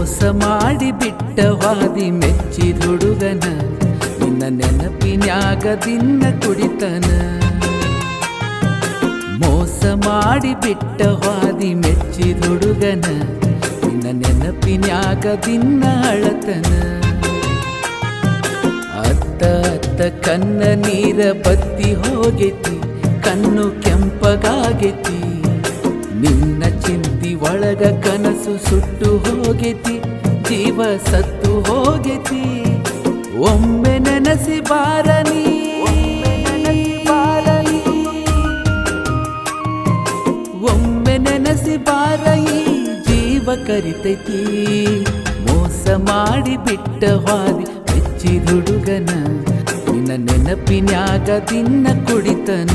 ಮಾಡಿ ಬಿಟ್ಟ ವಾದಿ ಮೆಚ್ಚಿ ಹುಡುಗನ ನಿನ್ನ ನೆನಪಿನ್ಯಾಗ ದಿನ ಕುಡಿತನ. ಮೋಸ ಮಾಡಿ ಬಿಟ್ಟ ವಾದಿ ಮೆಚ್ಚಿ ಹುಡುಗನ ನಿನ್ನ ನೆನಪಿನ್ಯಾಗ ದಿನ ಅಳತನ. ಅತ್ತ ಅತ್ತ ಕನ್ನ ನೀರ ಬತ್ತಿ ಹೋಗೆತಿ, ಕಣ್ಣು ಕೆಂಪಗಾಗೆತಿ. ನಿನ್ನ ಕನಸು ಸುಟ್ಟು ಹೋಗೆತಿ, ಜೀವ ಸತ್ತು ಹೋಗೆತಿ. ಒಮ್ಮೆ ನೆನಸಿ ಬಾರನಿ ಒಮ್ಮೆ ನೆನಸಿ ಬಾರಯಿ ಜೀವ ಕರಿತೈತಿ. ಮೋಸ ಮಾಡಿ ಬಿಟ್ಟ ಹಾದಿ ಹೆಚ್ಚಿ ಹುಡುಗನ, ನಿನ್ನ ನೆನಪಿನ್ಯಾಗ ದಿನ ಕುಡಿತನ.